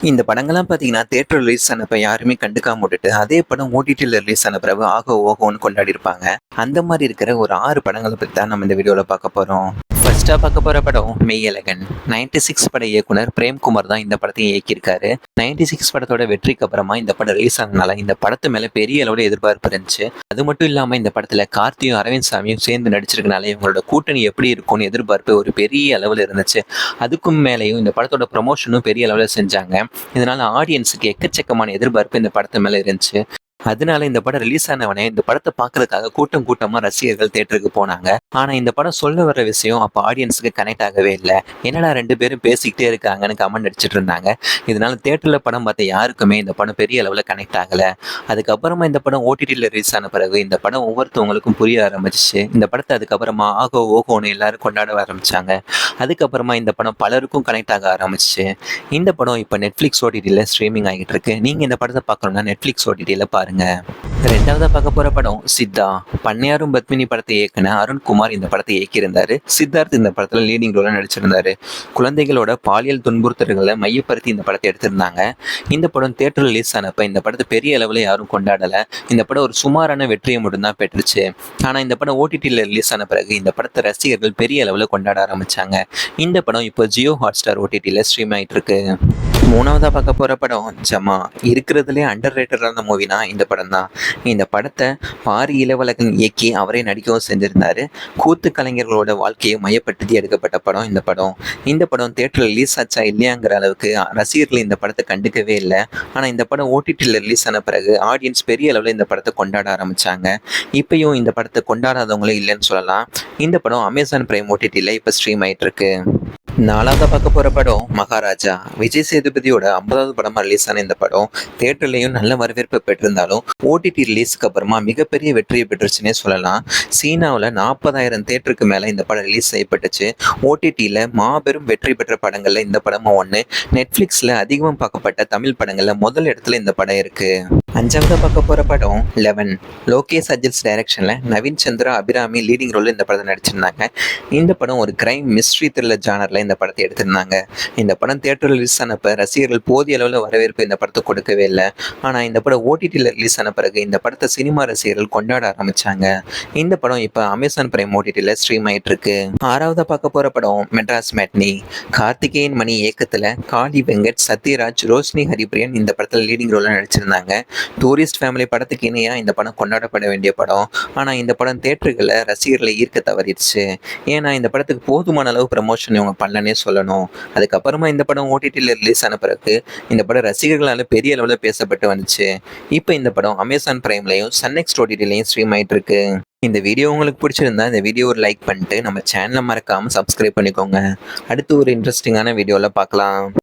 இந்த படங்கள்லாம் பார்த்தீங்கன்னா தேட்டர் ரிலீஸ் ஆனப்ப யாருமே கண்டுக்காம விட்டுட்டு அதே படம் ஓடிடியில் ரிலீஸ் ஆன பிறகு ஆகோ ஓகோன்னு கொண்டாடி இருப்பாங்க அந்த மாதிரி இருக்கிற ஒரு ஆறு படங்களை பற்றி தான் நம்ம இந்த வீடியோவில் பார்க்க போகிறோம் ஃபர்ஸ்ட்டாக பார்க்க போகிற படம் மெய்யழகன் நைன்டி சிக்ஸ் பட இயக்குனர் பிரேம்குமார் தான் இந்த படத்தையும் இயக்கியிருக்காரு. நைன்டி சிக்ஸ் படத்தோட வெற்றிக்கு அப்புறமா இந்த படம் ரிலீஸ் ஆனதுனால இந்த படத்து மேலே பெரிய அளவில் எதிர்பார்ப்பு இருந்துச்சு. அது மட்டும் இல்லாமல் இந்த படத்தில் கார்த்தியும் அரவிந்த் சாமியும் சேர்ந்து நடிச்சிருக்கனால இவங்களோட கூட்டணி எப்படி இருக்கும்னு எதிர்பார்ப்பு ஒரு பெரிய அளவில் இருந்துச்சு. அதுக்கும் மேலேயும் இந்த படத்தோட ப்ரமோஷனும் பெரிய அளவில் செஞ்சாங்க. இதனால ஆடியன்ஸுக்கு எக்கச்சக்கமான எதிர்பார்ப்பு இந்த படத்து மேலே இருந்துச்சு. அதனால இந்த படம் ரிலீஸ் ஆனவனே இந்த படத்தை பார்க்கறதுக்காக கூட்டம் கூட்டமா ரசிகர்கள் தேட்டருக்கு போனாங்க. ஆனா இந்த படம் சொல்ல வர விஷயம் அப்ப ஆடியன்ஸுக்கு கனெக்ட் ஆகவே இல்லை. என்னடா ரெண்டு பேரும் பேசிக்கிட்டே இருக்காங்கன்னு கமெண்ட் அடிச்சிட்டு இருந்தாங்க. இதனால தேட்டர்ல படம் பார்த்த யாருக்குமே இந்த படம் பெரிய அளவுல கனெக்ட் ஆகல. அதுக்கப்புறமா இந்த படம் ஓடிடியில் ரிலீஸ் ஆன பிறகு இந்த படம் ஒவ்வொருத்தவங்களுக்கும் புரிய ஆரம்பிச்சிச்சு. இந்த படத்தை அதுக்கப்புறமா ஆகோ ஓகோன்னு எல்லாரும் கொண்டாட ஆரம்பிச்சாங்க. அதுக்கப்புறமா இந்த படம் பலருக்கும் கனெக்ட் ஆக ஆரம்பிச்சு இந்த படம் இப்போ நெட்ஃப்ளிக்ஸ் ஓடிடியில் ஸ்ட்ரீமிங் ஆகிட்டு இருக்கு. நீங்கள் இந்த படத்தை பார்க்கணும்னா நெட்ஃப்ளிக்ஸ் ஓடிடியில் பாருங்கள் ரெண்டாவதா பார்க்க போற படம் சித்தா. பண்ணையாரும் பத்மினி படத்தை இயக்குன அருண்குமார் இந்த படத்தை இயக்கியிருந்தாரு. சித்தார்த் இந்த படத்துல லீடிங் ரோல நடிச்சிருந்தாரு. குழந்தைகளோட பாலியல் துன்புறுத்தல்களை மையப்படுத்தி இந்த படத்தை எடுத்திருந்தாங்க. இந்த படம் தேட்டர் ரிலீஸ் ஆனப்ப இந்த படத்தை பெரிய அளவில் யாரும் கொண்டாடல. இந்த படம் ஒரு சுமாரான வெற்றியை மட்டும்தான் பெற்றுச்சு. ஆனா இந்த படம் ஓடிடியில் ரிலீஸ் ஆன பிறகு இந்த படத்தை ரசிகர்கள் பெரிய அளவில் கொண்டாட ஆரம்பிச்சாங்க. இந்த படம் இப்போ ஜியோ ஹாட் ஸ்டார் ஓடிடியில் ஸ்ட்ரீம் ஆயிட்டு இருக்கு. மூணாவதாக பார்க்க போகிற படம் ஜமா இருக்கிறதுலே அண்டர் ரேட்டடான மூவினா இந்த படம் தான் இந்த படத்தை பாரி இளவலகன் இயக்கி அவரே நடிக்கவும் செஞ்சிருந்தாரு. கூத்து கலைஞர்களோட வாழ்க்கையை மையப்படுத்தி எடுக்கப்பட்ட படம் இந்த படம். இந்த படம் தேட்டரில் ரிலீஸ் ஆச்சா இல்லையாங்கிற அளவுக்கு ரசிகர்கள் இந்த படத்தை கண்டுக்கவே இல்லை. ஆனால் இந்த படம் ஓடிடியில் ரிலீஸ் ஆன பிறகு ஆடியன்ஸ் பெரிய அளவில் இந்த படத்தை கொண்டாட ஆரம்பித்தாங்க இப்பயும் இந்த படத்தை கொண்டாடாதவங்களே இல்லைன்னு சொல்லலாம். இந்த படம் அமேசான் பிரைம் ஓடிடியில் இப்போ ஸ்ட்ரீம் ஆகிட்டுருக்கு நாலாவது பார்க்க போகிற படம் மகாராஜா. விஜய் சேதுபதியோட ஐம்பதாவது படமாக ரிலீஸ் ஆன இந்த படம் தேட்டர்லையும் நல்ல வரவேற்பு பெற்றிருந்தாலும் ஓடிடி ரிலீஸ்க்கு அப்புறமா மிகப்பெரிய வெற்றியை பெற்றுச்சுன்னே சொல்லலாம். சீனாவில் நாற்பதாயிரம் தேட்டருக்கு மேலே இந்த படம் ரிலீஸ் செய்யப்பட்டுச்சு. ஓடிடியில் மாபெரும் வெற்றி பெற்ற படங்களில் இந்த படமும் ஒன்று நெட்ஃப்ளிக்ஸில் அதிகமாக பார்க்கப்பட்ட தமிழ் படங்களில் முதல் இடத்துல இந்த படம் இருக்குது அஞ்சாவதா பார்க்க போற படம் லெவன் லோகேஷ் அஜில்ஸ் டைரக்ஷன்ல நவீன் சந்திரா அபிராமி லீடிங் ரோல் இந்த படத்தை நடிச்சிருந்தாங்க. இந்த படம் ஒரு கிரைம் மிஸ்ட்ரி த்ரில்லர் ஜானர்ல இந்த படத்தை எடுத்திருந்தாங்க. இந்த படம் தியேட்டர் ரிலீஸ் ஆனப்ப ரசிகர்கள் போதிய அளவில் வரவேற்பு இந்த படத்தை கொடுக்கவே இல்லை. ஆனால் இந்த படம் ஓடிடியில் ரிலீஸ் ஆன பிறகு இந்த படத்தை சினிமா ரசிகர்கள் கொண்டாட ஆரம்பிச்சாங்க. இந்த படம் இப்போ அமேசான் பிரைம் ஓடிடியில் ஸ்ட்ரீம் ஆயிட்டு இருக்கு ஆறாவதா பார்க்க போற படம் மெட்ராஸ் மேட்னி. கார்த்திகேயன் மணி இயக்கத்தில் காளி வெங்கட் சத்யராஜ் ரோஷினி ஹரிபிரியன் இந்த படத்தில் லீடிங் ரோலில் நடிச்சிருந்தாங்க. டூரிஸ்ட் ஃபேமிலி படத்துக்கு இணையாக இந்த படம் கொண்டாடப்பட வேண்டிய படம். ஆனால் இந்த படம் தேட்டர்களை ரசிகர்களை ஈர்க்க தவறிடுச்சு. ஏன்னா இந்த படத்துக்கு போதுமான அளவு ப்ரமோஷன் இவங்க பண்ணலனே சொல்லணும். அதுக்கப்புறமா இந்த படம் ஓடிடியில் ரிலீஸ் ஆன பிறகு இந்த படம் ரசிகர்களால் பெரிய அளவில் பேசப்பட்டு வந்துச்சு. இப்போ இந்த படம் அமேசான் பிரைம்லையும் சன்னெக்ஸ் ஓடிடிலையும் ஸ்ட்ரீம் ஆகிட்டு இருக்கு இந்த வீடியோ உங்களுக்கு பிடிச்சிருந்தா இந்த வீடியோ ஒரு லைக் பண்ணிட்டு நம்ம சேனலை மறக்காமல் சப்ஸ்கிரைப் பண்ணிக்கோங்க. அடுத்து ஒரு இன்ட்ரெஸ்டிங்கான வீடியோவில் பார்க்கலாம்.